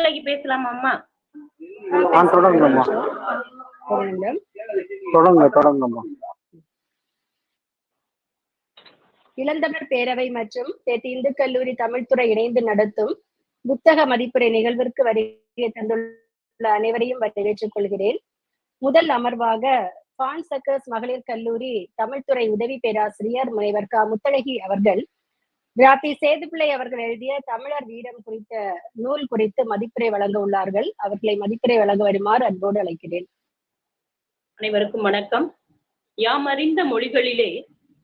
நாளைக்கு பேசலாமா அம்மா. இளந்தமிழ் பேரவை மற்றும் தேத்தி இந்து கல்லூரி தமிழ்துறை இணைந்து நடத்தும் புத்தக மதிப்புரை நிகழ்விற்கு வருகை தந்துள்ள அனைவரையும் வரவேற்றுக் கொள்கிறேன். முதல் அமர்வாக பான் சக்கர்ஸ் மகளிர் கல்லூரி தமிழ்துறை உதவி பேராசிரியர் முனைவர் க. முத்தழகி அவர்கள் ராபி சேதுப்பிள்ளை அவர்கள் எழுதிய தமிழர் வீரம் குறித்த நூல் குறித்து மதிப்புரை வழங்க உள்ளார்கள். அவர்களை மதிப்புரை வழங்க வருமாறு அன்போடு அழைக்கிறேன். அனைவருக்கும் வணக்கம். யாம் அறிந்த மொழிகளிலே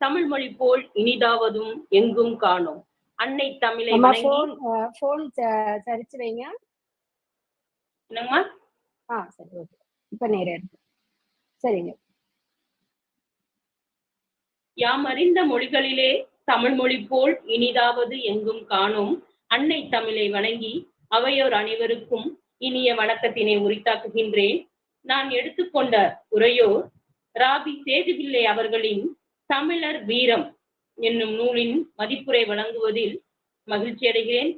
தமிழ் மொழி போல் இனிதாவதும் எங்கும் காணோம். அன்னை தமிழை போன் போன் சரிச்சு வைங்க. என்னங்கம்மா ஆ சரி ஓகே இப்ப நேரம் இருக்கு. சரிங்க. யாம் அறிந்த மொழிகளிலே தமிழ் மொழி போல் இனிதாவது எங்கும் காணோம். அன்னை தமிழை வணங்கி அவையோர் அனைவருக்கும் இனிய வணக்கத்தினை உரித்தாக்குகின்றேன். நான் எடுத்துக்கொண்ட உரையோர் ராபி சேதுபிள்ளை அவர்களின் தமிழர் வீரம் என்னும் நூலின் மதிப்புரை வழங்குவதில் மகிழ்ச்சி அடைகிறேன்.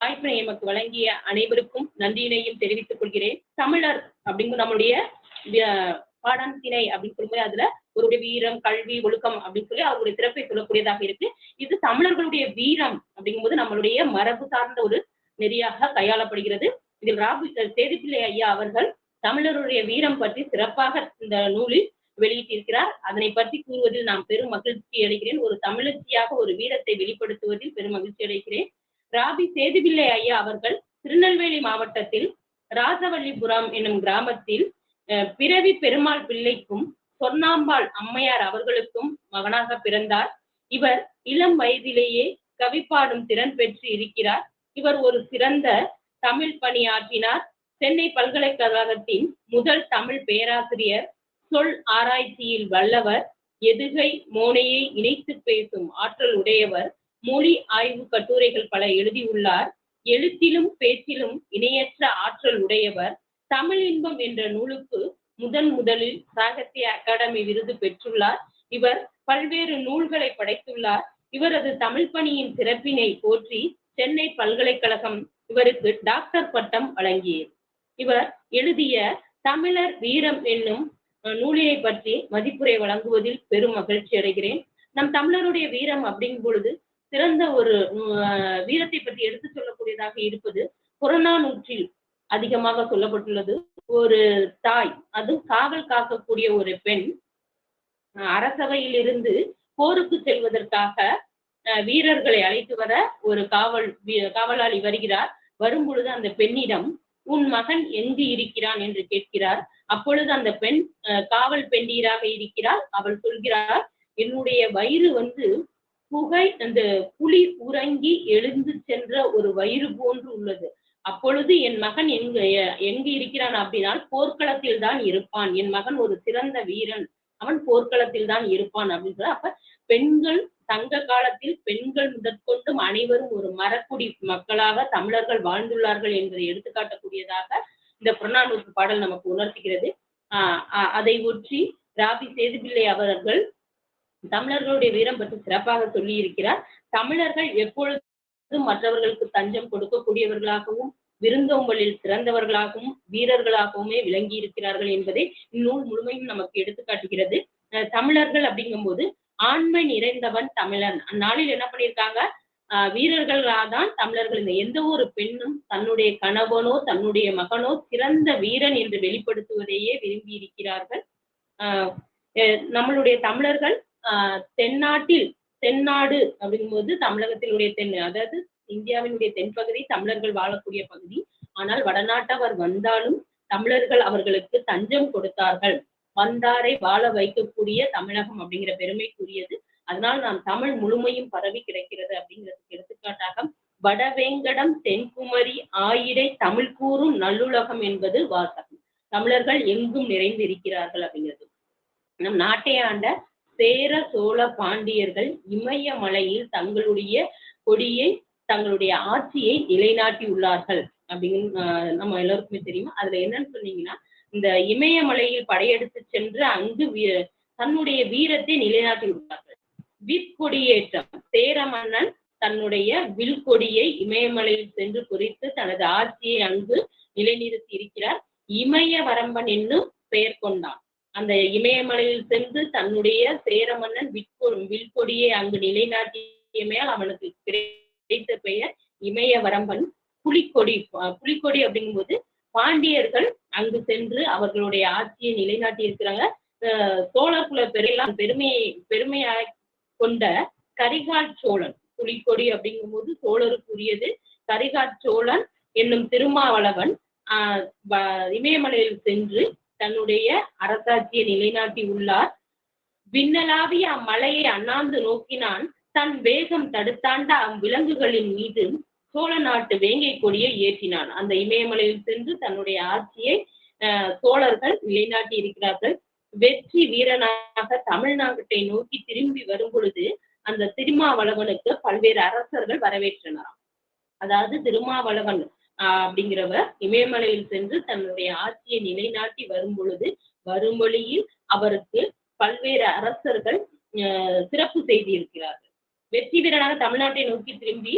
வாய்ப்பினை எமக்கு வழங்கிய அனைவருக்கும் நன்றியினையும் தெரிவித்துக் கொள்கிறேன். தமிழர் அப்படிங்கிற நம்முடைய பாடான் திணை அப்படின்னு சொல்லும்போது அதுல அவருடைய வீரம் கல்வி ஒழுக்கம் அப்படின்னு சொல்லி அவருடைய சிறப்பை சொல்லக்கூடியதாக இருக்கு. இது தமிழர்களுடைய வீரம் அப்படிங்கும்போது நம்மளுடைய மரபு சார்ந்த ஒரு நெறியாக கையாளப்படுகிறது. இதில் ராபு சேதுப்பிள்ளை ஐயா அவர்கள் தமிழருடைய வீரம் பற்றி சிறப்பாக இந்த நூலில் வெளியிட்டிருக்கிறார். அதனை பற்றி கூறுவதில் நான் பெரும் மகிழ்ச்சி அடைகிறேன். ஒரு தமிழச்சியாக ஒரு வீரத்தை வெளிப்படுத்துவதில் பெரும் மகிழ்ச்சி அடைகிறேன். ராபி சேதுபிள்ளை ஐயா அவர்கள் திருநெல்வேலி மாவட்டத்தில் ராஜவல்லிபுரம் என்னும் கிராமத்தில் பிறவி பெருமாள் பிள்ளைக்கும் சொர்ணாம்பாள் அம்மையார் அவர்களுக்கும் மகனாக பிறந்தார். இவர் இளம் வயதிலேயே கவிப்பாடும் திறன் பெற்று இருக்கிறார். இவர் ஒரு சிறந்த தமிழ் பணியாற்றினார். சென்னை பல்கலைக்கழகத்தின் முதல் தமிழ் பேராசிரியர் சொல் ஆராய்ச்சியில் வல்லவர் எதுகை மோனையை இணைத்து பேசும் ஆற்றல் உடையவர் மொழி ஆய்வு கட்டுரைகள் பல எழுதியுள்ளார். எழுத்திலும் பேச்சிலும் இணையற்ற ஆற்றல் உடையவர் தமிழ் இன்பம் என்ற நூலுக்கு முதன் முதலில் சாகித்ய அகாடமி விருது பெற்றுள்ளார். இவர் பல்வேறு நூல்களை படைத்துள்ளார். இவரது தமிழ் பணியின் சிறப்பினை போற்றி சென்னை பல்கலைக்கழகம் இவருக்கு டாக்டர் பட்டம் வழங்கியது. இவர் எழுதிய தமிழர் வீரம் என்னும் நூலினை பற்றி மதிப்புரை வழங்குவதில் பெரும் மகிழ்ச்சி அடைகிறேன். நம் தமிழருடைய வீரம் அப்படிங்கும் பொழுது சிறந்த ஒரு வீரத்தை பற்றி எடுத்து சொல்லக்கூடியதாக இருப்பது புறநானூற்றில் அதிகமாக சொல்லப்பட்டுள்ளது. ஒரு தாய் அது காவல் காக்கக்கூடிய ஒரு பெண் அரசவையிலிருந்து போருக்கு செல்வதற்காக அஹ், வீரர்களை அழைத்து வர ஒரு காவல் காவலாளி வருகிறார். வரும் பொழுது அந்த பெண்ணிடம் உன் மகன் எங்கு இருக்கிறான்? என்று கேட்கிறார். அப்பொழுது அந்த பெண் அஹ், காவல் பெண்டீராக இருக்கிறார் அவள் சொல்கிறார் என்னுடைய வயிறு வந்து புகை அந்த புலி உறங்கி எழுந்து சென்ற ஒரு வயிறு போன்று உள்ளது. அப்பொழுது என் மகன் எங்கு எங்கு இருக்கிறான் அப்படின்னால் போர்க்களத்தில் தான் இருப்பான். என் மகன் ஒரு சிறந்த வீரன். அவன் போர்க்களத்தில் தான் இருப்பான் அப்படின்னு சொல்ல அப்ப பெண்கள் தங்க காலத்தில் பெண்கள் முதற்கொண்டும் அனைவரும் ஒரு மரக்குடி மக்களாக தமிழர்கள் வாழ்ந்துள்ளார்கள் என்பதை எடுத்துக்காட்டக்கூடியதாக இந்த புறநானூற்று பாடல் நமக்கு உணர்த்துகிறது. ஆஹ் அதை ஒற்றி ராபி சேதுபிள்ளை அவர்கள் தமிழர்களுடைய வீரம் பற்றி சிறப்பாக சொல்லி இருக்கிறார் தமிழர்கள் எப்பொழுது மற்றவர்களுக்கு தஞ்சம் கொடுக்கக்கூடியவர்களாகவும் விருந்தோம்பலில் சிறந்தவர்களாகவும் வீரர்களாகவுமே விளங்கி இருக்கிறார்கள் என்பதை இந்நூல் முழுமையும் நமக்கு எடுத்துக்காட்டுகிறது அஹ் தமிழர்கள் அப்படிங்கும்போது ஆண்மை நிறைந்தவன் தமிழன். அந்நாளில் என்ன பண்ணியிருக்காங்க? ஆஹ் வீரர்களாதான் தமிழர்கள் இந்த எந்த ஒரு பெண்ணும் தன்னுடைய கணவனோ தன்னுடைய மகனோ சிறந்த வீரன் என்று வெளிப்படுத்துவதையே விரும்பி இருக்கிறார்கள் ஆஹ் நம்மளுடைய தமிழர்கள் ஆஹ் தென்னாட்டில் தென்னாடு அப்படிங்கும்போது தமிழகத்தினுடைய தென் அதாவது இந்தியாவினுடைய தென்பகுதி தமிழர்கள் வாழக்கூடிய பகுதி. ஆனால் வடநாட்டவர் வந்தாலும் தமிழர்கள் அவர்களுக்கு தஞ்சம் கொடுத்தார்கள். வந்தாரை வாழ வைக்கக்கூடிய தமிழகம் அப்படிங்கிற பெருமைக்குரியது. அதனால் நாம் தமிழ் முழுமையும் பரவி கிடைக்கிறது அப்படிங்கிறதுக்கு எடுத்துக்காட்டாக வடவேங்கடம் தென்குமரி ஆயிடை தமிழ் கூறும் நல்லுலகம் என்பது வாசகம். தமிழர்கள் எங்கும் நிறைந்து இருக்கிறார்கள் அப்படிங்கிறது. நம் நாட்டை ஆண்ட சேர சோழ பாண்டியர்கள் இமயமலையில் தங்களுடைய கொடியை தங்களுடைய ஆட்சியை நிலைநாட்டி உள்ளார்கள் அப்படின்னு நம்ம எல்லாருக்குமே தெரியும்? அதுல என்னன்னு சொன்னீங்கன்னா இந்த இமயமலையில் படையெடுத்து சென்று அங்கு வீ- தன்னுடைய வீரத்தை நிலைநாட்டி உள்ளார்கள் விற்கொடியேற்றம் சேர மன்னன் தன்னுடைய வில்கொடியை இமயமலையில் சென்று குறித்து தனது ஆட்சியை அங்கு நிலைநிறுத்தி இருக்கிறார். இமய வரம்பன் என்னும் பெயர் கொண்டான். அந்த இமயமலையில் சென்று தன்னுடைய சேர மன்னன் விற்கொ வில்கொடியை அங்கு நிலைநாட்டியமையால் அவனுக்கு கிடைத்த பெயர் இமயவரம்பன். புலிக்கொடி அஹ் புலிக்கொடி அப்படிங்கும்போது பாண்டியர்கள் அங்கு சென்று அவர்களுடைய ஆட்சியை நிலைநாட்டி இருக்கிறாங்க அஹ் சோழர் குல பெருமையை பெருமையாக கொண்ட கரிகால் சோழன் புலிக்கொடி அப்படிங்கும்போது சோழருக்குரியது. கரிகால் சோழன் என்னும் திருமாவளவன் ஆஹ் வ- இமயமலையில் சென்று தன்னுடைய அரசாட்சியை நிலைநாட்டி உள்ளார். விண்ணலாவிய அம்மலையை அண்ணாந்து நோக்கினான். தன் வேகம் தடுத்தாண்ட அவ்விலங்குகளின் மீது சோழ நாட்டு வேங்கை கொடியை ஏற்றினான். அந்த இமயமலையில் சென்று தன்னுடைய ஆட்சியை சோழர்கள் நிலைநாட்டி இருக்கிறார்கள். வெற்றி வீரனாக தமிழ்நாட்டை நோக்கி திரும்பி வரும் பொழுது அந்த திருமாவளவனுக்கு பல்வேறு அரசர்கள் வரவேற்றனராம் அதாவது திருமாவளவன் அப்படிங்கிறவர் இமயமலையில் சென்று தன்னுடைய ஆட்சியை நிலைநாட்டி வரும் பொழுது வரும் வழியில் அவருக்கு பல்வேறு அரசர்கள் ஆஹ் சிறப்பு செய்தி இருக்கிறார்கள் வெற்றி வீரனாக தமிழ்நாட்டை நோக்கி திரும்பி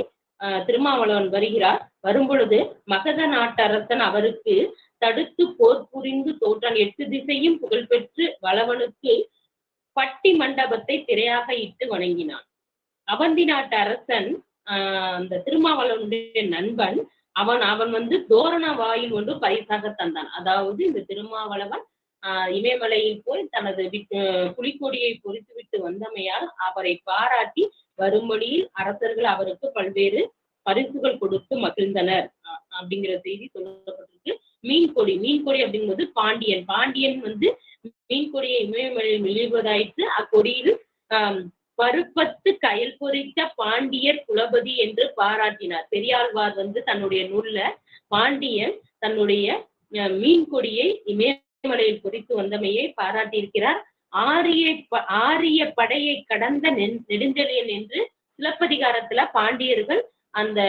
திருமாவளவன் வருகிறார். வரும் பொழுது மகத நாட்டரசன் அவருக்கு தடுத்து போர் புரிந்து தோற்றான். எட்டு திசையும் புகழ்பெற்று வளவனுக்கு பட்டி மண்டபத்தை திரையாக இட்டு வணங்கினான். அவந்தி நாட்டு அரசன் ஆஹ் அந்த திருமாவளவனுடைய நண்பன் அவன் அவன் வந்து தோரண வாயில் ஒன்று பரிசாக தந்தான். அதாவது இந்த திருமாவளவன் ஆஹ் இமயமலையில் போய் தனது வி- பொறித்து புலிக்கொடியை பொறித்துவிட்டு வந்தமையால் அவரை பாராட்டி வரும்பொழியில் அரசர்கள் அவருக்கு பல்வேறு பரிசுகள் கொடுத்து மகிழ்ந்தனர். அப்படிங்கிற செய்தி சொல்லப்பட்டிருக்கு. மீன் கொடி மீன் கொடி அப்படிங்கும்போது பாண்டியன். பாண்டியன் வந்து மீன் கொடியை இமயமலையில் விழுவதாயிற்று அக்கொடியில் ஆஹ் பருப்பத்து கயல் பொறித்த பாண்டியர் குலபதி என்று பாராட்டினார். பெரியாழ்வார் வந்து தன்னுடைய நூல்ல பாண்டியன் தன்னுடைய மீன் கொடியை இமயமலையில் பொறித்து வந்தமையை பாராட்டியிருக்கிறார். ஆரிய ப- ஆரிய படையை கடந்த நென்- நெடுஞ்செழியன் என்று சிலப்பதிகாரத்துல பாண்டியர்கள் அந்த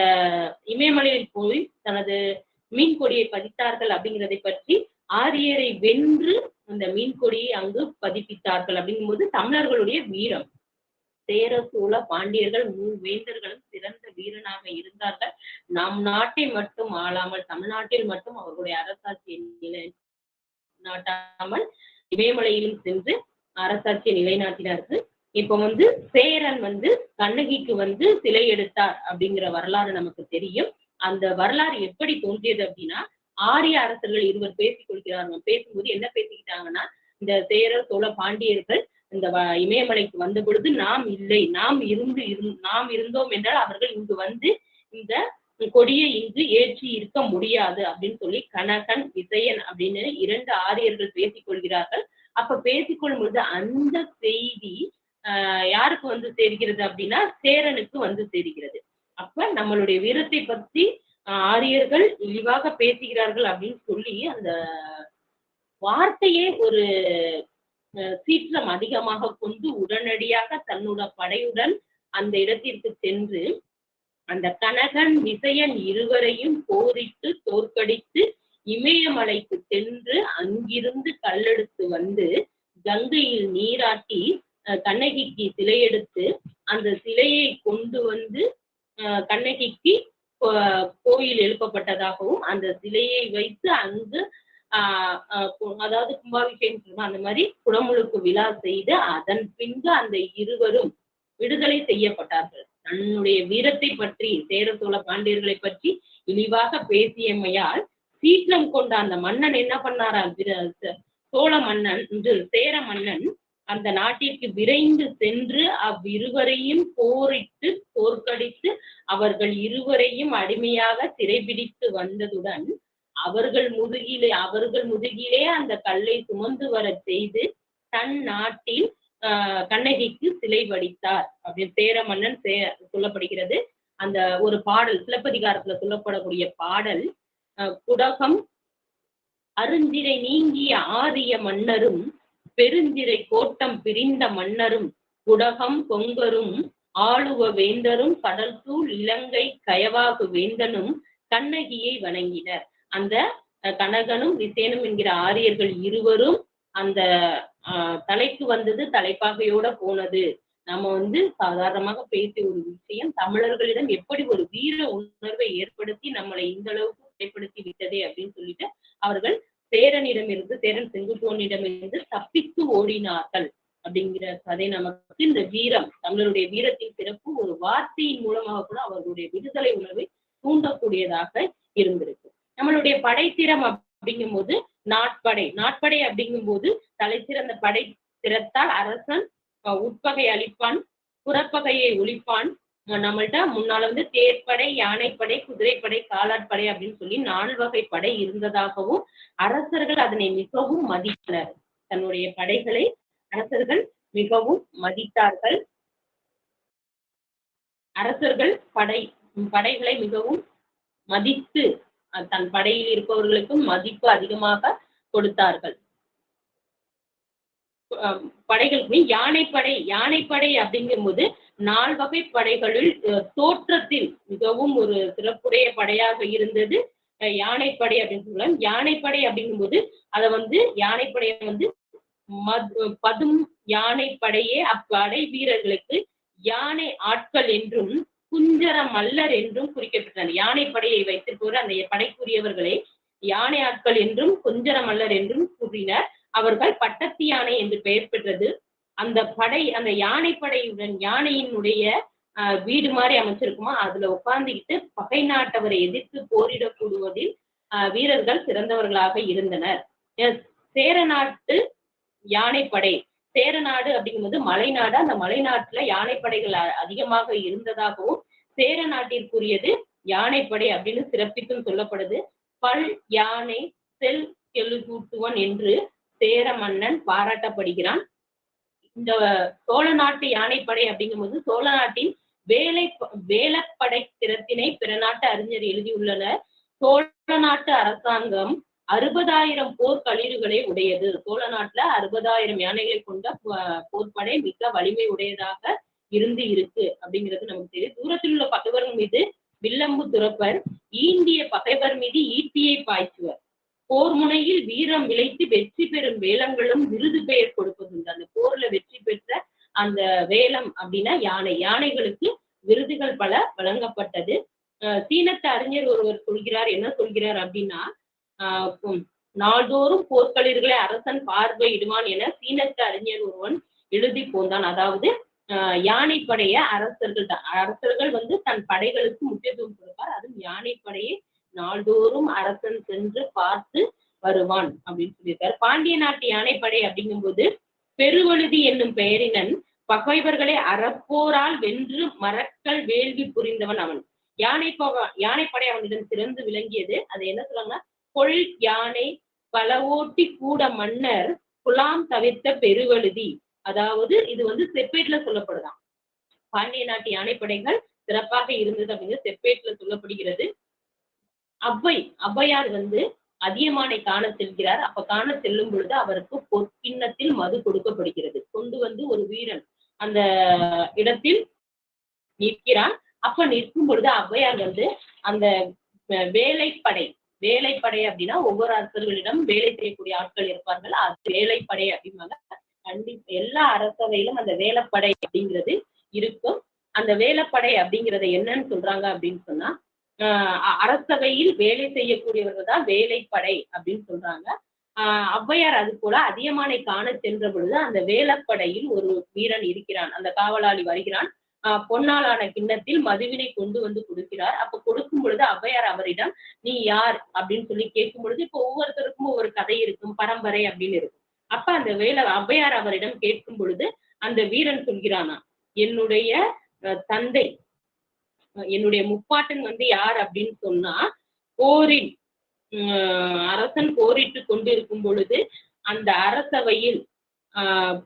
இமயமலையில் போய் தனது மீன் கொடியை பதித்தார்கள் அப்படிங்கிறதை பற்றி ஆரியரை வென்று அந்த மீன் கொடியை அங்கு பதிப்பித்தார்கள் அப்படிங்கும்போது தமிழர்களுடைய வீரம். சேர சோழ பாண்டியர்கள் மூவேந்தர்களும் சிறந்த வீரனாக இருந்தார்கள். நம் நாட்டை மட்டும் ஆளாமல் தமிழ்நாட்டில் மட்டும் அவர்களுடைய அரசாட்சியை நிலை நாட்டாமல் இமயமலையிலும் சென்று அரசாட்சியை நிலைநாட்டினார்கள். இப்ப வந்து சேரன் வந்து கண்ணகிக்கு வந்து சிலை எடுத்தார் அப்படிங்கிற வரலாறு நமக்கு தெரியும். அந்த வரலாறு எப்படி தோன்றியது அப்படின்னா ஆரிய அரசர்கள் இருவர் பேசிக் கொள்கிறார்கள். பேசும்போது என்ன பேசிக்கிட்டாங்கன்னா இந்த சேரர் சோழ பாண்டியர்கள் இந்த வ- இமயமலைக்கு வந்த பொழுது நாம் இல்லை. நாம் இருந்து இரு- நாம் இருந்தோம் என்றால் அவர்கள் இங்கு வந்து இந்த கொடியை இங்கு ஏற்றி இருக்க முடியாது அப்படின்னு சொல்லி கனகன் விசயன் அப்படின்னு இரண்டு ஆரியர்கள் பேசிக் கொள்கிறார்கள். அப்ப பேசிக்கொள்ளும் பொழுது அந்த செய்தி ஆஹ் யாருக்கு வந்து சேர்கிறது அப்படின்னா சேரனுக்கு வந்து சேர்கிறது. அப்ப நம்மளுடைய வீரத்தை பத்தி ஆரியர்கள் இழிவாக பேசுகிறார்கள் அப்படின்னு சொல்லி அந்த வார்த்தையே ஒரு சீற்றம் அதிகமாக கொண்டு உடனடியாக தன்னோட படையுடன் அந்த இடத்திற்கு சென்று அந்த கனகன் விசயன் இருவரையும் போரிட்டு தோற்கடித்து இமயமலைக்கு சென்று அங்கிருந்து கல்லெடுத்து வந்து கங்கையில் நீராட்டி அஹ், கண்ணகிக்கு சிலையெடுத்து அந்த சிலையை கொண்டு வந்து அஹ், கண்ணகிக்கு கோயில் எழுப்பப்பட்டதாகவும் அந்த சிலையை வைத்து அங்கு அதாவது கும்பாபிஷேகம் சொல்லுவோம் அந்த மாதிரி குடமுழுக்கு விழா செய்து அதன் பின்பு அந்த இருவரும் விடுதலை செய்யப்பட்டார்கள். தன்னுடைய வீரத்தை பற்றி சேர சோழ பாண்டியர்களை பற்றி இழிவாக பேசியமையால் சீற்றம் கொண்ட அந்த மன்னன் என்ன பண்ணாரா சோழ மன்னன் சேர மன்னன் அந்த நாட்டிற்கு விரைந்து சென்று அவ்விருவரையும் போரிட்டு தோற்கடித்து அவர்கள் இருவரையும் அடிமையாக சிறைபிடித்து வந்ததுடன் அவர்கள் முதுகிலே அவர்கள் முதுகிலே அந்த கல்லை சுமந்து வரச் செய்து தன் நாட்டில் ஆஹ் கண்ணகிக்கு சிலை வடித்தார். அப்படின்னு சேர மன்னன் சே சொல்லப்படுகிறது. அந்த ஒரு பாடல் சிலப்பதிகாரத்துல சொல்லப்படக்கூடிய பாடல் ஆஹ் குடகம் அருந்திரை நீங்கிய ஆரிய மன்னரும் பெருந்திரை கோட்டம் பிரிந்த மன்னரும் குடகம் கொங்கரும் ஆளுவ வேந்தரும் கடல் தூள் இலங்கை கயவாகு வேந்தனும் கண்ணகியை வணங்கினர். அந்த கனகனும் விசேனும் என்கிற ஆரியர்கள் இருவரும் அந்த ஆஹ், தலைக்கு வந்தது தலைப்பாகையோட போனது. நம்ம வந்து சாதாரணமாக பேசிய ஒரு விஷயம் தமிழர்களிடம் எப்படி ஒரு வீர உணர்வை ஏற்படுத்தி நம்மளை இந்த அளவுக்கு ஏற்படுத்தி விட்டதே அப்படின்னு சொல்லிட்டு அவர்கள் சேரனிடமிருந்து சேரன் செங்குட்டுவனிடமிருந்து தப்பித்து ஓடினார்கள் அப்படிங்கிற கதை நமக்கு இந்த வீரம் தமிழருடைய வீரத்தின் சிறப்பு ஒரு வார்த்தையின் மூலமாக கூட அவர்களுடைய விடுதலை உணர்வை தூண்டக்கூடியதாக இருந்திருக்கு. நம்மளுடைய படைத்திறம் அப்படிங்கும்போது நாட்படை. நாட்படை அப்படிங்கும்போது தலைசிறந்த படை திறத்தால் அரசன் உட்பகை அளிப்பான் புறப்பகையை ஒழிப்பான். நம்மள்ட்ட முன்னால வந்து தேர்ப்படை யானைப்படை குதிரைப்படை காலாட்படை அப்படின்னு சொல்லி நால் வகை படை இருந்ததாகவும் அரசர்கள் அதனை மிகவும் மதித்தனர். தன்னுடைய படைகளை அரசர்கள் மிகவும் மதித்தார்கள். அரசர்கள் படை படைகளை மிகவும் மதித்து தன் படையில் இருப்பவர்களுக்கும் மதிப்பு அதிகமாக கொடுத்தார்கள். படைகளுக்கு யானைப்படை யானைப்படை அப்படிங்கும்போது நால் வகை படைகளில் தோற்றத்தில் மிகவும் ஒரு சிறப்புடைய படையாக இருந்தது. யானைப்படை அப்படின்னு சொல்லலாம். யானைப்படை அப்படிங்கும்போது அதை வந்து யானைப்படையை வந்து மது பதும் யானைப்படையே அப்படை வீரர்களுக்கு யானை ஆட்கள் என்றும் குஞ்சர மல்லர் என்றும் குறிக்கப்பட்டனர் யானைப்படையை வைத்திருப்பவர் அந்த படைக்குரியவர்களை யானை ஆட்கள் என்றும் குஞ்சர மல்லர் என்றும் கூறினர். அவர்கள் பட்டத்து யானை என்று பெயர் பெற்றது. அந்த படை அந்த யானைப்படையுடன் யானையினுடைய ஆஹ், வீடு மாதிரி அமைச்சிருக்குமா? அதுல உட்கார்ந்துக்கிட்டு பகை நாட்டவரை எதிர்த்து போரிடக்கூடுவதில் ஆஹ், வீரர்கள் சிறந்தவர்களாக இருந்தனர். சேர நாட்டு யானைப்படை. சேரநாடு அப்படிங்கும்போது மலைநாடு அந்த மலைநாட்டுல யானைப்படைகள் அதிகமாக இருந்ததாகவும் சேர நாட்டிற்குரியது யானைப்படை அப்படின்னு சிறப்பித்தும் சொல்லப்படுது. பல் யானை செல் கெழுகூட்டுவன் என்று சேர மன்னன் பாராட்டப்படுகிறான். இந்த சோழ நாட்டு யானைப்படை அப்படிங்கும்போது சோழ நாட்டின் வேலை வேலப்படை திறத்தினை பிற நாட்டு அறிஞர் எழுதியுள்ளனர். சோழ நாட்டு அரசாங்கம் அறுபதாயிரம் போர் களிறுகளை உடையது. சோழ நாட்டுல அறுபதாயிரம் யானைகளை கொண்ட போர்ப்படை மிக வலிமை உடையதாக இருந்து இருக்கு அப்படிங்கிறது நமக்கு தெரியும். தூரத்தில் உள்ள பகைவர் மீது வில்லம்பு துறப்பர் ஈண்டிய பகைவர் மீது ஈட்டியை பாய்ச்சுவர். போர் முனையில் வீரம் விளைத்து வெற்றி பெறும் வேலங்களும் விருது பெயர் கொடுப்பதுண்டு. அந்த போர்ல வெற்றி பெற்ற அந்த வேலம் அப்படின்னா யானை. யானைகளுக்கு விருதுகள் பல வழங்கப்பட்டது. சீனத்து அறிஞர் ஒருவர் சொல்கிறார். என்ன சொல்கிறார் அப்படின்னா ஆஹ் நாள்தோறும் போர்க்களிர்களை அரசன் பார்வையிடுவான் என சீனத்து அறிஞர் ஒருவன் எழுதி போந்தான். அதாவது யானைப்படைய அரசர்கள் தான். அரசர்கள் வந்து தன் படைகளுக்கு முக்கியத்துவம் கொடுப்பார். அதுவும் யானைப்படையை நாள்தோறும் அரசன் சென்று பார்த்து வருவான் அப்படின்னு சொல்லியிருக்காரு. பாண்டிய நாட்டு யானைப்படை அப்படிங்கும்போது பெருவழுதி என்னும் பெயரினன் பகைவர்களை அறப்போரால் வென்று மறக்கல் வேள்வி புரிந்தவன் அவன். யானை யானைப்படை அவனிடம் சிறந்து விளங்கியது. அதை என்ன சொல்றாங்கன்னா கொள் யானை பலவோட்டி கூட மன்னர் குலாம் தவிர்த்த பெருவழுதி. அதாவது இது வந்து செப்பேட்ல சொல்லப்படுதான். பாண்டிய நாட்டு யானைப்படைகள் சிறப்பாக இருந்தது அப்படின்னு செப்பேட்ல சொல்லப்படுகிறது. அவ்வை அவ்வையார் வந்து அதியமானை காண செல்கிறார். அப்ப காண செல்லும் பொழுது அவருக்கு பொற்கிண்ணத்தில் மது கொடுக்கப்படுகிறது. கொண்டு வந்து ஒரு வீரன் அந்த இடத்தில் நிற்கிறான். அப்ப நிற்கும் பொழுது ஔவையார் வந்து அந்த வேலைப்படை வேலைப்படை அப்படின்னா ஒவ்வொரு அரசர்களிடம் வேலை செய்யக்கூடிய ஆட்கள் இருப்பார்கள். அது வேலைப்படை அப்படிம்பாங்க. கண்டிப்பா எல்லா அரசவையிலும் அந்த வேலைப்படை அப்படிங்கிறது இருக்கும். அந்த வேலைப்படை அப்படிங்கறத என்னன்னு சொல்றாங்க அப்படின்னு சொன்னா ஆஹ் அரசவையில் வேலை செய்யக்கூடியவர்கள் தான் வேலைப்படை அப்படின்னு சொல்றாங்க. ஆஹ் ஔவையார் அது போல அதியமானை காண சென்ற பொழுது அந்த வேலைப்படையில் ஒரு வீரன் இருக்கிறான். அந்த காவலாளி வருகிறான். ஆஹ் பொன்னாலான கிண்ணத்தில் மதுவினை கொண்டு வந்து கொடுக்கிறார். அப்ப கொடுக்கும் பொழுது ஔவையார் அவரிடம் நீ யார்? அப்படின்னு சொல்லி கேட்கும் பொழுது இப்ப ஒவ்வொருத்தருக்கும் ஒவ்வொரு கதை இருக்கும் பரம்பரை அப்படின்னு இருக்கும். அப்ப அந்த வேலை ஔவையார் அவரிடம் கேட்கும் பொழுது அந்த வீரன் சொல்கிறானா என்னுடைய தந்தை என்னுடைய முப்பாட்டன் வந்து யார்? அப்படின்னு சொன்னா போரில் அரசன் போரிட்டு கொண்டிருக்கும் பொழுது அந்த அரசவையில்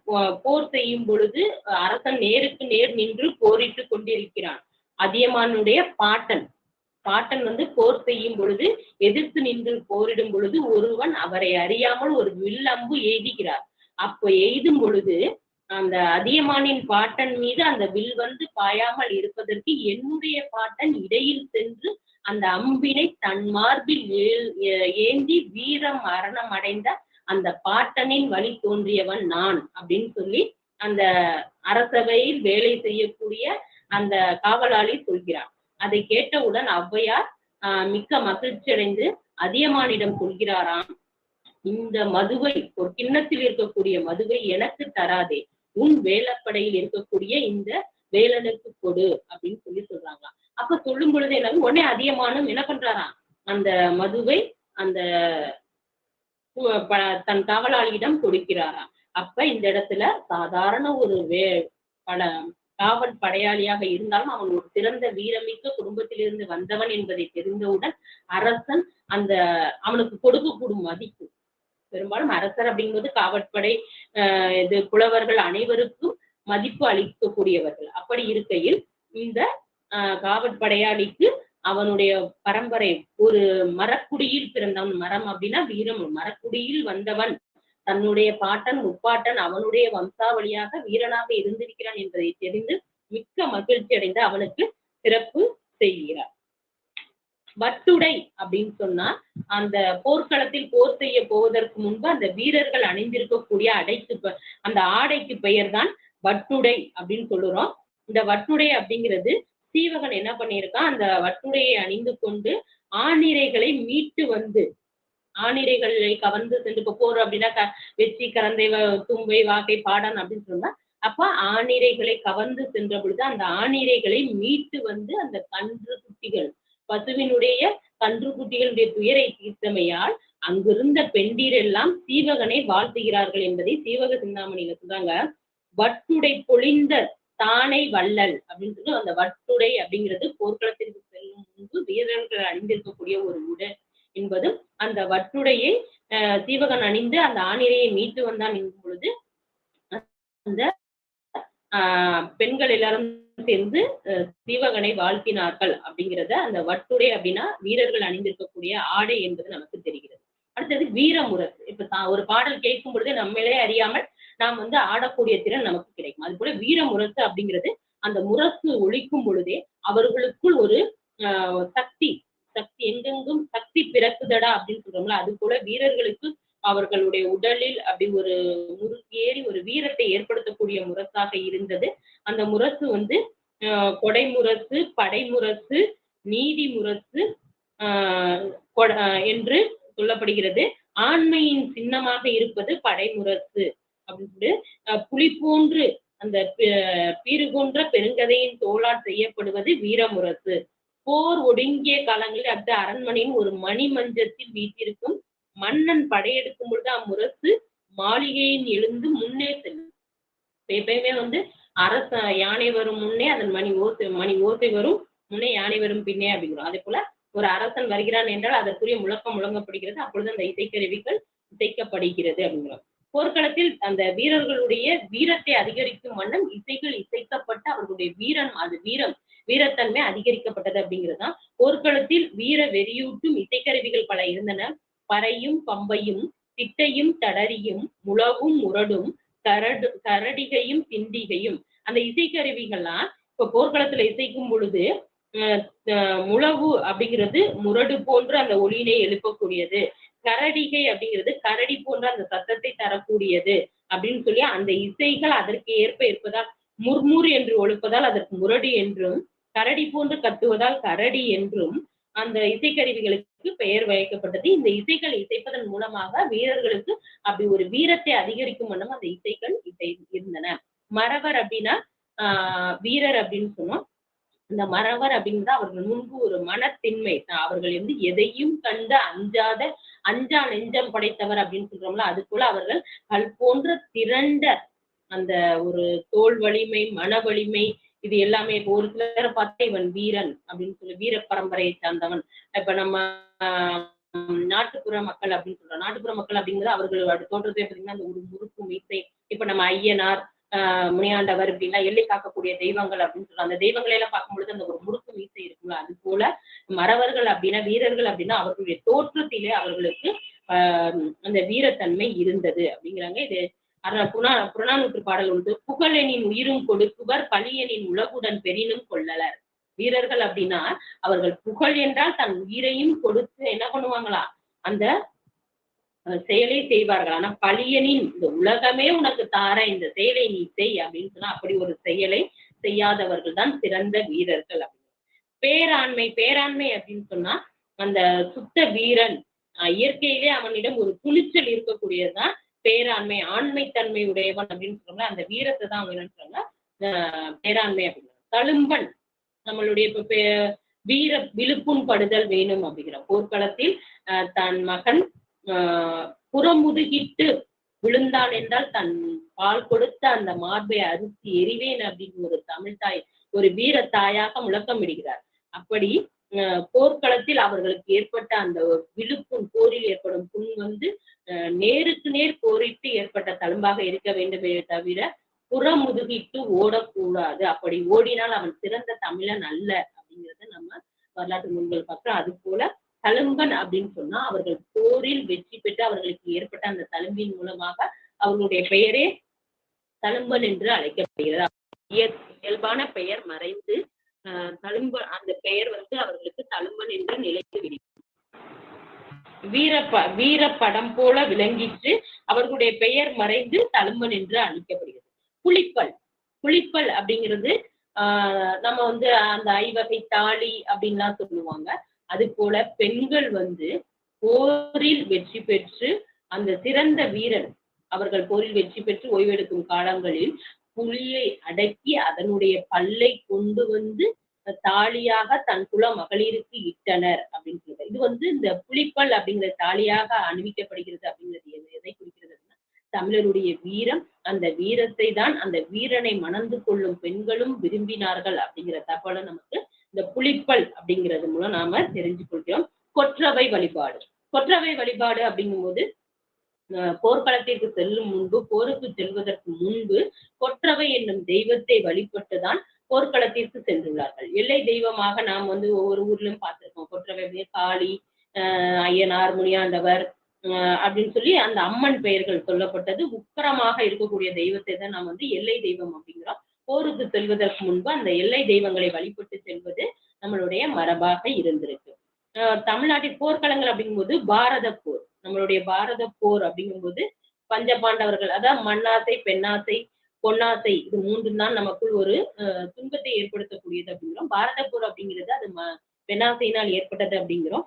போ- போர் செய்யும் பொழுது அரசன் நேருக்கு நேர் நின்று போரிட்டு கொண்டிருக்கிறான். அதியமானுடைய பாட்டன் பாட்டன் வந்து போர் செய்யும் பொழுது எதிர்த்து நின்று போரிடும் பொழுது ஒருவன் அவரை அறியாமல் ஒரு வில்லம்பு எய்துகிறார். அப்போ எய்தும் பொழுது அந்த அதியமானின் பாட்டன் மீது அந்த வில் வந்து பாயாமல் இருப்பதற்கு என்னுடைய பாட்டன் இடையில் சென்று அந்த அம்பினை தன் மார்பில் ஏ- ஏந்தி வீரம் மரணம் அடைந்த அந்த பாட்டனின் வழி தோன்றியவன் நான் அப்படின்னு சொல்லி அந்த அரசவையில் வேலை செய்யக்கூடிய அந்த காவலாளி சொல்கிறான். அதை கேட்டவுடன் ஔவையார் ஆஹ் மிக்க மகிழ்ச்சி அடைந்து அதியமானிடம் சொல்கிறாராம் இந்த மதுவை ஒரு கிண்ணத்தில் இருக்கக்கூடிய மதுவை எனக்கு தராதே. உன் வேலப்படையில் இருக்கக்கூடிய இந்த வேலனுக்கு கொடு அப்படின்னு சொல்லி சொல்றாங்க அப்ப சொல்லும் பொழுது என்ன உடனே அதியமானும் என்ன பண்றாராம்? அந்த மதுவை அந்த ப- தன் காவலாளியிடம் கொடுக்கிறாராம். அப்ப இந்த இடத்துல சாதாரண ஒரு வே பட காவல் படையாளியாக இருந்தாலும் அவன் ஒரு சிறந்த வீரமிக்க குடும்பத்திலிருந்து வந்தவன் என்பதை தெரிந்தவுடன் அரசன் அந்த அவனுக்கு கொடுக்கக்கூடும் மதிப்பு. பெரும்பாலும் அரசர் அப்படிங்கும்போது காவற்படை அஹ் இது புலவர்கள் அனைவருக்கும் மதிப்பு அளிக்கக்கூடியவர்கள். அப்படி இருக்கையில் இந்த ஆஹ் காவற்படையாளிக்கு அவனுடைய பரம்பரை ஒரு மரக்குடியில் பிறந்தவன் மரம் அப்படின்னா வீரம் மரக்குடியில் வந்தவன். தன்னுடைய பாட்டன் முப்பாட்டன் அவனுடைய வம்சாவளியாக வீரனாக இருந்திருக்கிறான் என்பதை தெரிந்து மிக்க மகிழ்ச்சி அடைந்து அவனுக்கு சிறப்பு செய்கிறார். வட்டுடை அப்படின்னு சொன்னா அந்த போர்க்களத்தில் போர் செய்ய போவதற்கு முன்பு அந்த வீரர்கள் அணிந்திருக்கக்கூடிய அடைக்கு பெ- அந்த ஆடைக்கு பெயர் தான் வட்டுடை அப்படின்னு சொல்லுறோம். இந்த வட்டுடை அப்படிங்கிறது சீவகன் என்ன பண்ணியிருக்கான்? அந்த வட்டுடையை அணிந்து கொண்டு ஆணிரைகளை மீட்டு வந்து ஆணிரைகளை கவர்ந்து சென்று இப்போ போர் அப்படின்னா க- வெற்றி கரந்தை வ- தும்பை வாகை பாடான் அப்படின்னு சொன்னா அப்ப ஆணிரைகளை கவர்ந்து சென்ற பொழுது அந்த ஆணிரைகளை மீட்டு வந்து அந்த கன்று குட்டிகள் பசுவினுடைய கன்று குட்டிகளுடைய துயரை தீர்த்தமையால் அங்கிருந்த பெண்டீர் எல்லாம் சீவகனை வாழ்த்துகிறார்கள் என்பதை சீவக சிந்தாமணியில சொல்றாங்க. வட்டுடை பொழிந்த தானை வள்ளல் அப்படின்னு சொல்லி அந்த வட்டுடை அப்படிங்கிறது போர்க்களத்திற்கு செல்லும் முன்பு வீரர்கள் அணிந்திருக்கக்கூடிய ஒரு உடை. என்பது அந்த வட்டுடையை சீவகன் அணிந்து அந்த ஆணிரையை மீட்டு வந்தான் என்கும் பொழுது அந்த ஆஹ், பெண்கள் எல்லாரும் சேர்ந்து சீவகனை வாழ்த்தினார்கள் அப்படிங்கிறத அந்த வட்டுடை அப்படின்னா வீரர்கள் அணிந்திருக்கக்கூடிய ஆடை என்பது நமக்கு தெரிகிறது. அடுத்தது வீரமுரசு இப்ப ஒரு பாடல் கேட்கும் பொழுது நம்மளே அறியாமல் நாம் வந்து ஆடக்கூடிய திறன் நமக்கு கிடைக்கும். அது போல வீரமுரசு அப்படிங்கிறது அந்த முரசு ஒழிக்கும் பொழுதே அவர்களுக்குள் ஒரு ஆஹ், சக்தி சக்தி எங்கெங்கும் சக்தி பிறக்குதடா அப்படின்னு சொல்றோம்ல அது போல வீரர்களுக்கு அவர்களுடைய உடலில் அப்படி ஒரு முறுக்கேறி ஒரு வீரத்தை ஏற்படுத்தக்கூடிய முரசாக இருந்தது. அந்த முரசு வந்து ஆஹ், கொடை முரசு படை முரசு நீதி முரசு ஆஹ், கொட- என்று சொல்லப்படுகிறது. ஆண்மையின் சின்னமாக இருப்பது படைமுரசு அப்படின்னு புலி போன்று அந்த பீறு போன்ற பெருங்கதையின் தோளால் செய்யப்படுவது வீரமுரசு போர் ஒடுங்கிய காலங்களில் அந்த அரண்மனையின் ஒரு மணி மஞ்சத்தில் வீட்டிருக்கும் மன்னன் படையெடுக்கும் பொழுது அம்முரசு மாளிகையின் எழுந்து முன்னே செல்லும் எப்பயுமே வந்து அரச யானை வரும் முன்னே அதன் மணி ஓசை மணி ஓசை வரும் முன்னே யானை வரும் பின்னே அப்படிங்கிறோம். அதே போல ஒரு அரசன் வருகிறான் என்றால் அதற்குரிய முழக்கம் முழங்கப்படுகிறது. அப்பொழுது அந்த இசைக்கருவிகள் இசைக்கப்படுகிறது அப்படிங்கிறோம். போர்க்களத்தில் அந்த வீரர்களுடைய வீரத்தை அதிகரிக்கும் வண்ணம் இசைகள் இசைக்கப்பட்டு அவர்களுடைய வீரம் அது வீரம் வீரத்தன்மை அதிகரிக்கப்பட்டது அப்படிங்கிறது தான் போர்க்களத்தில் வீர வெறியூட்டும் இசைக்கருவிகள் பல இருந்தன. பறையும் பம்பையும் திட்டையும் தடரியும் முழவும் முரடும் கரடு கரடிகையும் திண்டிகையும். அந்த இசைக்கருவிகள்லாம் இப்ப போர்க்களத்துல இசைக்கும் பொழுது அஹ், முழவு அப்படிங்கிறது முரடு போன்ற அந்த ஒளியினை எழுப்பக்கூடியது. கரடிகை அப்படிங்கிறது கரடி போன்ற அந்த சத்தத்தை தரக்கூடியது அப்படின்னு சொல்லி அந்த இசைகள் அதற்கு ஏற்ப இருப்பதால் முர்முர் என்று ஒழுப்பதால் அதற்கு முரடு என்றும் கரடி போன்று கத்துவதால் கரடி என்றும் அந்த இசைக்கருவிகளுக்கு பெயர் வைக்கப்பட்டது. இந்த இசைகள் இசைப்பதன் மூலமாக வீரர்களுக்கு அப்படி ஒரு வீரத்தை அதிகரிக்கும் வண்ணம் அந்த இசைகள் இசை இருந்தன. மறவர் அப்படின்னா ஆஹ் வீரர் அப்படின்னு சொன்னோம். இந்த மறவர் அப்படிங்கிறது அவர்கள் முன்பு ஒரு மனத்தின்மை. அவர்கள் வந்து எதையும் கண்டு அஞ்சாத அஞ்சா நெஞ்சம் படைத்தவர் அப்படின்னு சொல்றோம்ல அது போல அவர்கள் கல் போன்ற திரண்ட அந்த ஒரு தோல் வலிமை மன வலிமை இது எல்லாமே இப்போ ஒரு சிலரை பார்த்தா இவன் வீரன் அப்படின்னு சொல்லி வீர பரம்பரையை சார்ந்தவன். இப்ப நம்ம நாட்டுப்புற மக்கள் அப்படின்னு சொல்றோம். நாட்டுப்புற மக்கள் அப்படிங்கிறது அவர்களோட தோற்றத்தை பார்த்தீங்கன்னா அந்த ஒரு முறுக்கு மீசை. இப்ப நம்ம ஐயனார் ஆஹ், முனியாண்டவர் இப்படின்னா எல்லை காக்கக்கூடிய தெய்வங்கள் அப்படின்னு சொல்றோம். அந்த தெய்வங்களை எல்லாம் பார்க்கும்பொழுது அந்த ஒரு முறுக்கு மீசை இருக்குல்ல அது போல மறவர்கள் அப்படின்னா வீரர்கள் அப்படின்னா அவர்களுடைய தோற்றத்திலே அவர்களுக்கு ஆஹ், அந்த வீரத்தன்மை இருந்தது அப்படிங்கிறாங்க. இது அற- புனா புறநானூற்று பாடல் உண்டு. புகழெனின் உயிரும் கொடுக்குவர் பழியனின் உலகுடன் பெரினும் கொள்ளலர். வீரர்கள் அப்படின்னா அவர்கள் புகழ் என்றால் தன் உயிரையும் கொடுத்து என்ன பண்ணுவாங்களா? அந்த செயலை செய்வார்கள். ஆனா பழியனின் இந்த உலகமே உனக்கு தார இந்த செயலை நீ செய் அப்படின்னு சொன்னா அப்படி ஒரு செயலை செய்யாதவர்கள் தான் சிறந்த வீரர்கள் அப்படின்னு. பேராண்மை பேராண்மை அப்படின்னு சொன்னா அந்த சுத்த வீரன் அஹ், இயற்கையிலே அவனிடம் ஒரு துணிச்சல் இருக்கக்கூடியதுதான் பேராண்மை ஆண்மைத்தன்மை உடையவன் அப்படின்னு சொல்றாங்க அந்த வீரத்தை தான் அவங்க சொல்றாங்க அஹ், பேராண்மை அப்படின்னு தழும்பன் நம்மளுடைய இப்ப பே- வீர விழுப்புண் படுதல் வேணும் அப்படிங்கிற போர்க்களத்தில் அஹ், தன் மகன் ஆஹ், புறமுதுகிட்டு விழுந்தான் என்றால் தன் பால் கொடுத்த அந்த மார்பை அறுத்து எறிவேன் அப்படின்னு ஒரு தமிழ் தாய் ஒரு வீர தாயாக முழக்கமிடுகிறார் அப்படி போர்க்களத்தில் அவர்களுக்கு ஏற்பட்ட அந்த விழுப்புண் போரில் ஏற்படும் புண் வந்து நேருக்கு நேர் போரிட்டு ஏற்பட்ட தழும்பாக இருக்க வேண்டுமே தவிர புறமுதுகிட்டு ஓடக்கூடாது. அப்படி ஓடினால் அவன் சிறந்த தமிழன் அல்ல அப்படிங்கிறத நம்ம வரலாற்று நூல்கள் பார்க்கிறோம். அது போல தழும்பன் அப்படின்னு சொன்னா அவர்கள் போரில் வெற்றி பெற்று அவர்களுக்கு ஏற்பட்ட அந்த தழும்பின் மூலமாக அவர்களுடைய பெயரே தழும்பன் என்று அழைக்கப்படுகிறது. இயல்பான பெயர் மறைந்து தழும்ப அந்த பெயர் வந்து அவர்களுக்கு தழும்பன் என்று நிலைத்து விடுகிறது வீரப்ப வீரப்படம் போல விளங்கிற்று. அவர்களுடைய பெயர் மறைந்து தழும்பன் என்று அழைக்கப்படுகிறது. புளிப்பல் புளிப்பல் அப்படிங்கிறது ஆஹ் நம்ம வந்து அந்த ஐவகை தாலி அப்படின்லாம் சொல்லுவாங்க. அது போல பெண்கள் வந்து போரில் வெற்றி பெற்று அந்த சிறந்த வீரன் அவர்கள் போரில் வெற்றி பெற்று ஓய்வெடுக்கும் காலங்களில் புலியை அடக்கி அதனுடைய பல்லை கொண்டு வந்து தாலியாக தன் குல மகளிருக்கு இட்டனர் அப்படின்னு இது வந்து இந்த புலிப்பல் அப்படிங்கிற தாலியாக அணிவிக்கப்படுகிறது அப்படிங்கிறது எதை குறிக்கிறது தமிழருடைய வீரம். அந்த வீரத்தை தான் அந்த வீரனை மணந்து கொள்ளும் பெண்களும் விரும்பினார்கள் அப்படிங்கிற தகவலை நமக்கு இந்த புலிப்பல் அப்படிங்கிறது மூலம் நாம தெரிஞ்சு கொள்கிறோம் கொற்றவை வழிபாடு. கொற்றவை வழிபாடு அப்படிங்கும்போது போர்க்களத்திற்கு செல்லும் முன்பு போருக்கு செல்வதற்கு முன்பு கொற்றவை என்னும் தெய்வத்தை வழிபட்டுதான் போர்க்களத்திற்கு சென்றுள்ளார்கள். எல்லை தெய்வமாக நாம் வந்து ஒவ்வொரு ஊர்லயும் பார்த்திருக்கோம். கொற்றவை காளி அஹ் ஐயனார் முனியாண்டவர் ஆஹ் அப்படின்னு சொல்லி அந்த அம்மன் பெயர்கள் சொல்லப்பட்டது. உக்கரமாக இருக்கக்கூடிய தெய்வத்தை தான் நாம் வந்து எல்லை தெய்வம் அப்படிங்கிறோம். போருக்கு செல்வதற்கு முன்பு அந்த எல்லை தெய்வங்களை வழிபட்டு செல்வது நம்மளுடைய மரபாக இருந்திருக்கு. ஆஹ் போர்க்களங்கள் அப்படிங்கும்போது பாரத போர். நம்மளுடைய பாரத போர் அப்படிங்கும்போது பஞ்ச பாண்டவர்கள் அதாவது மண்ணாசை பெண்ணாசை பொன்னாசை இது மூன்று தான் நமக்குள் ஒரு துன்பத்தை ஏற்படுத்தக்கூடியது அப்படிங்கிறோம். பாரத போர் அப்படிங்கிறது அது ம- பெண்ணாசையினால் ஏற்பட்டது அப்படிங்கிறோம்.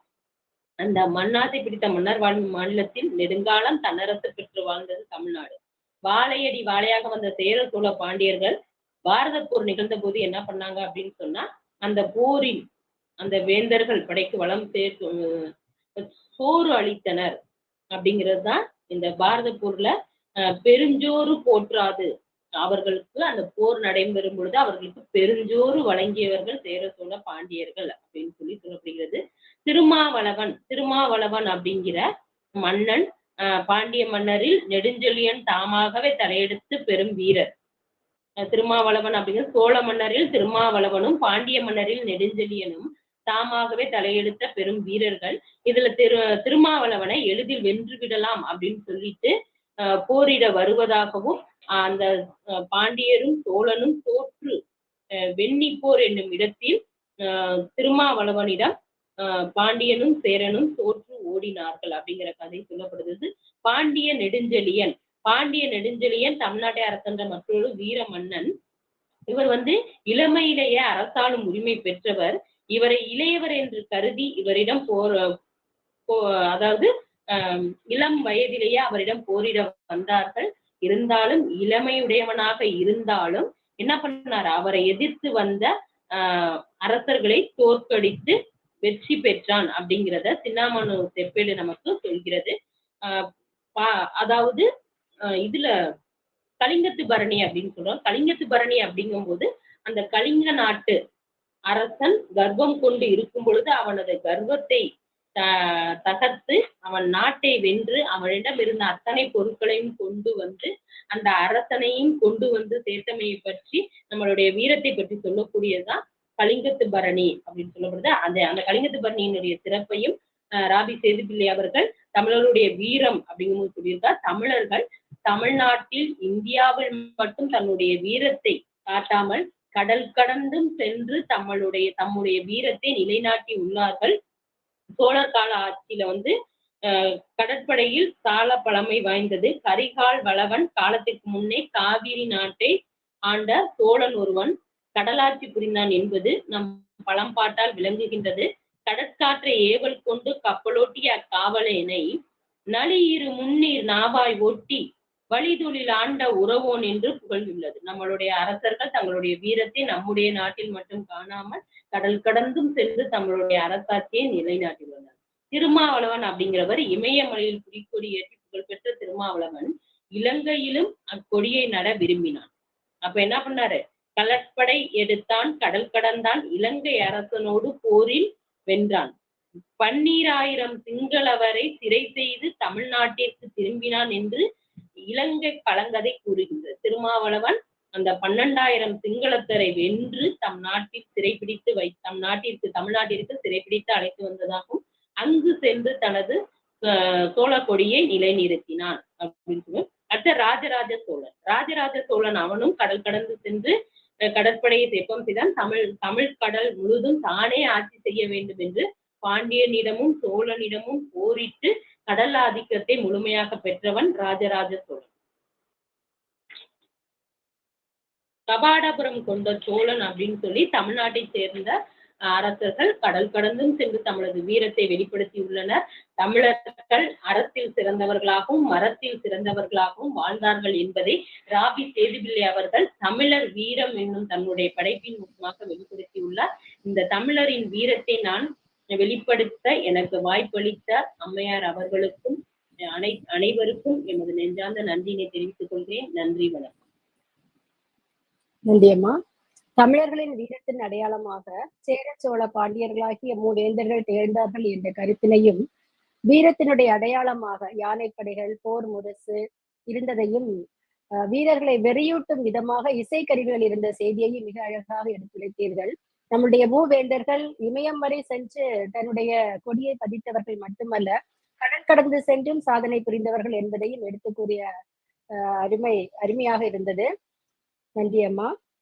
அந்த மண்ணாசை பிடித்த மன்னர் வாழும் மாநிலத்தில் நெடுங்காலம் தன்னரசு பெற்று வாழ்ந்தது தமிழ்நாடு. வாழையடி வாழையாக வந்த சேர சோழ பாண்டியர்கள் பாரத போர் நிகழ்ந்த போது என்ன பண்ணாங்க அப்படின்னு சொன்னா அந்த போரில் அந்த வேந்தர்கள் படைக்கு வளம் சேர்த்து சோறு அளித்தனர். அப்படிங்கிறது தான் இந்த பாரத போர்ல பெருஞ்சோறு போற்றாது. அவர்களுக்கு அந்த போர் நடைபெறும் பொழுது அவர்களுக்கு பெருஞ்சோறு வழங்கியவர்கள் சேர சோழ பாண்டியர்கள் அப்படின்னு சொல்லி சொல்லப்படுகிறது. திருமாவளவன் திருமாவளவன் அப்படிங்கிற மன்னன் ஆஹ் பாண்டிய மன்னரில் நெடுஞ்செழியன் தாமாகவே தலையெடுத்து பெரும் வீரர். திருமாவளவன் அப்படிங்கிற சோழ மன்னரில் திருமாவளவனும் பாண்டிய மன்னரில் நெடுஞ்செழியனும் தாமாகவே தலையெடுத்த பெரும் வீரர்கள். இதுல திரு திருமாவளவனை எளிதில் வென்று விடலாம் அப்படின்னு சொல்லிட்டு போரிட வருவதாகவும் அந்த பாண்டியரும் சோழனும் தோற்று வெண்ணிப்போர் வெண்ணி போர் என்னும் இடத்தில் ஆஹ் திருமாவளவனிடம் ஆஹ் பாண்டியனும் சேரனும் தோற்று ஓடினார்கள் அப்படிங்கிற கதை சொல்லப்படுகிறது. பாண்டிய நெடுஞ்செழியன். பாண்டிய நெடுஞ்செழியன் தமிழ்நாட்டை அரசன்ற மற்றொரு வீர மன்னன் இவர் வந்து இளமையிலேயே அரசாளும் உரிமை பெற்றவர். இவரை இளையவர் என்று கருதி இவரிடம் போர் போ- அதாவது ஆஹ் இளம் வயதிலேயே அவரிடம் போரிட வந்தார்கள். இருந்தாலும் இளமையுடையவனாக இருந்தாலும் என்ன பண்ணார்? அவரை எதிர்த்து வந்த ஆஹ் அரசர்களை தோற்கடித்து வெற்றி பெற்றான் அப்படிங்கிறத சின்னாமனு செப்பேடு நமக்கு சொல்கிறது. ஆஹ் பா- அதாவது இதுல கலிங்கத்து பரணி அப்படின்னு சொல்றோம். கலிங்கத்து பரணி அப்படிங்கும்போது அந்த கலிங்க நாட்டு அரசன் கர்வம் கொண்டு இருக்கும் பொழுது அவனது கர்வத்தை தகர்த்து அவன் நாட்டை வென்று அவனிடம் இருந்த அத்தனை பொருட்களையும் கொண்டு வந்து அந்த அரசனையும் கொண்டு வந்து சேர்த்தமையை பற்றி நம்மளுடைய வீரத்தை பற்றி சொல்லக்கூடியதுதான் கலிங்கத்து பரணி அப்படின்னு சொல்லப்படுது. அந்த அந்த கலிங்கத்து பரணியினுடைய சிறப்பையும் அஹ், ராபி சேதுப்பிள்ளை அவர்கள் தமிழருடைய வீரம் அப்படிங்கும்போது சொல்லியிருக்கார் தமிழர்கள் தமிழ்நாட்டில் இந்தியாவில் மட்டும் தன்னுடைய வீரத்தை காட்டாமல் கடல் கடந்தும் சென்று தம்முடைய தம்முடைய வீரத்தை நிலைநாட்டி உள்ளார்கள். சோழர் கால ஆட்சியில வந்து கடற்படையில் சால பழமை வாய்ந்தது. கரிகால் வளவன் காலத்திற்கு முன்னே காவிரி நாட்டை ஆண்ட சோழன் ஒருவன் கடலாட்சி புரிந்தான் என்பது நம் பழம்பாட்டால் விளங்குகின்றது. கடற்காற்றை ஏவல் கொண்டு கப்பலோட்டிய அக்காவலனை நளியிரு முன்னீர் நாவாய் ஒட்டி வழிதொழில் ஆண்ட உறவோன் என்று புகழ்ந்துள்ளது. நம்மளுடைய அரசர்கள் தங்களுடைய வீரத்தை நம்முடைய நாட்டில் மட்டும் காணாமல் கடல் கடந்தும் சென்று தங்களுடைய அரசாட்சியை நிலைநாட்டியுள்ளனர். திருமாவளவன் அப்படிங்கிறவர் இமயமலையில் குறிக்கொடி ஏற்றி புகழ்பெற்ற திருமாவளவன் இலங்கையிலும் அக்கொடியை நட விரும்பினான். அப்ப என்ன பண்ணாரு? கடற்படை எடுத்தான் கடல் கடந்தான் இலங்கை அரசனோடு போரில் வென்றான். பன்னீராயிரம் சிங்களவரை சிறை செய்து தமிழ்நாட்டிற்கு திரும்பினான் என்று இலங்கை கலங்கதை கூறுகின்றது திருமாவளவன் அந்த பன்னெண்டாயிரம் சிங்களத்தரை வென்று தம் நாட்டில் சிறைபிடித்து வை தம் நாட்டிற்கு தமிழ்நாட்டிற்கு சிறைபிடித்து அழைத்து வந்ததாகவும் அங்கு சென்று தனது சோழ கொடியை நிலைநிறுத்தினான் அப்படின்னு சொல்லி. அடுத்த ராஜராஜ சோழன். ராஜராஜ சோழன் அவனும் கடல் கடந்து சென்று கடற்படையை தெப்பம் செய்தான். தமிழ் தமிழ் கடல் முழுதும் தானே ஆட்சி செய்ய வேண்டும் என்று பாண்டியனிடமும் சோழனிடமும் போரிட்டு கடல் ஆதிக்கத்தை முழுமையாக பெற்றவன் ராஜராஜ சோழன். கபாடபுரம் கொண்ட சோழன் அப்படின்னு சொல்லி தமிழ்நாட்டை சேர்ந்த அரசர்கள் கடல் கடந்தும் சென்று தமது வீரத்தை வெளிப்படுத்தியுள்ளனர் தமிழர்கள் அறத்தில் சிறந்தவர்களாகவும் மரத்தில் சிறந்தவர்களாகவும் வாழ்ந்தார்கள் என்பதை ராபி சேதுபிள்ளை அவர்கள் தமிழர் வீரம் என்னும் தன்னுடைய படைப்பின் மூலமாக வெளிப்படுத்தியுள்ளார். இந்த தமிழரின் வீரத்தை நான் வெளிப்படுத்த எனக்கு வாய்ப்பளித்த அம்மையார் அவர்களுக்கும் அனை அனைவருக்கும் எமது நெஞ்சார்ந்த நன்றியினை தெரிவித்துக் கொள்கிறேன். நன்றி வணக்கம். நன்றி அம்மா. தமிழர்களின் வீரத்தின் அடையாளமாக சேர சோழ பாண்டியர்களாகிய மூவேந்தர்கள் திகழ்ந்தார்கள் என்ற கருத்தினையும் வீரத்தினுடைய அடையாளமாக யானைப்படைகள் போர் முரசு இருந்ததையும் அஹ், வீரர்களை வெறியூட்டும் விதமாக இசைக்கருவிகள் இருந்த செய்தியையும் மிக அழகாக எடுத்துரைத்தீர்கள். நம்முடைய மூவேந்தர்கள் இமயம் வரை சென்று தன்னுடைய கொடியை பதித்தவர்கள் மட்டுமல்ல கடல் கடந்து சென்றும் சாதனை புரிந்தவர்கள் என்பதையும் எடுத்து கூறிய அஹ், அருமை அருமையாக இருந்தது. நன்றி அம்மா.